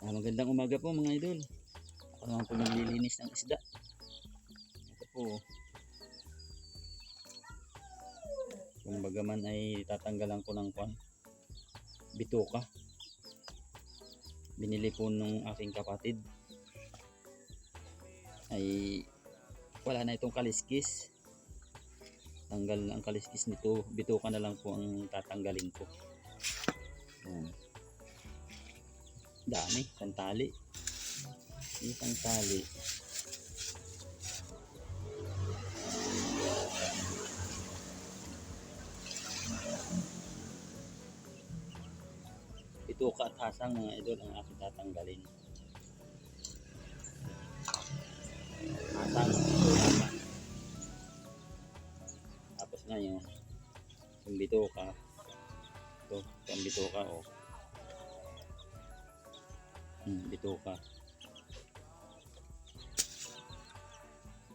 Ah, magandang umaga po mga idol. Ako naman po naglilinis ng isda. Ito po. Kung bagaman ay tatanggalan ko ng kwan. Bituka. Binili po nung aking kapatid. Ay wala na itong kaliskis. Tanggal ang kaliskis nito. Bituka na lang po ang tatanggalin ko. Yan. Dami, isang tali. Isang tali. Ito ka at hasang mga idol ang aking tatanggalin. Hasang. Tapos ngayon, yung bituka. Ito, ang bituka oh. Hmm, bituka.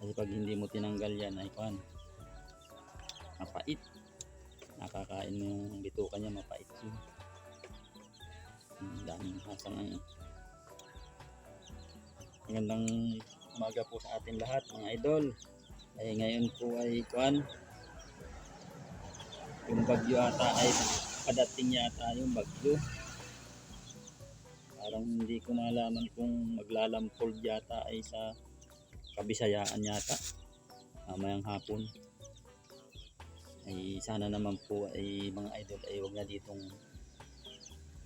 Kasi pag hindi mo tinanggal yan ay kwan. Mapait. Nakakain mo yung bituka niya mapait yun. Hmm, daming hasang ano. Magandang umaga po sa atin lahat mga idol. Ay ngayon po ay kwan. Yung bagyo ata ay padating yata yung bagyo. Parang hindi ko malaman kung maglalampol yata ay sa kabisayaan yata. Mamayang hapon. Ay sana naman po ay mga idol ay wag na ditong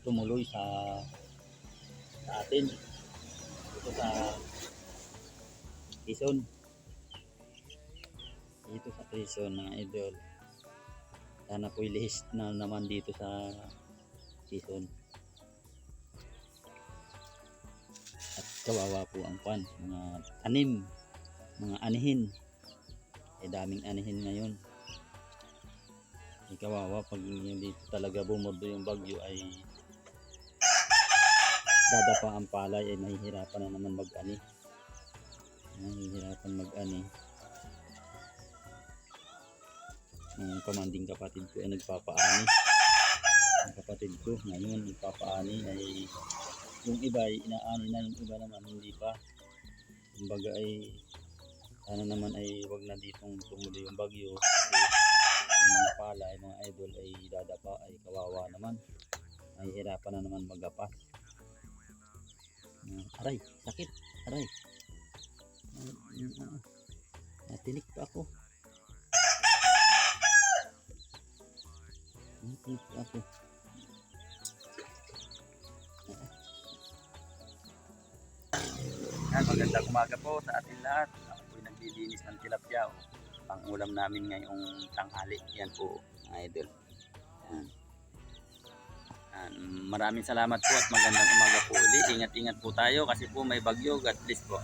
tumuloy sa sa atin. Dito sa Quezon. Dito sa Quezon mga idol. Sana po ilihis na naman dito sa Quezon. Kawawa po ang pan mga anim mga anihin. Ay daming anihin ngayon. Ay kawawa pag hindi talaga bumurdo yung bagyo ay dadapa ang palay ay mahihirapan na naman mag-ani. Mahihirapan mag-ani. Ang kamanding kapatid ko ay nagpapaani. Ang kapatid ko ngayon nagpapaani ay yung iba ay inaano na yung iba naman hindi pa. Kumbaga ay sana naman ay wag na ditong tumuloy yung bagyo. Yung mga pala ay mga idol ay dadapa ay kawawa naman. Ay hirapan na naman magapas Ah, aray sakit aray. Ah. natinik pa ako. Natinik pa ako Yan, magandang umaga po sa ating lahat. Ako po'y naglilinis ng tilapia. oh. Pang ulam namin ngayong tanghali. Yan po, mga idol. Yan. Maraming salamat po at magandang umaga po uli. Ingat-ingat po tayo kasi po may bagyo. God bless po.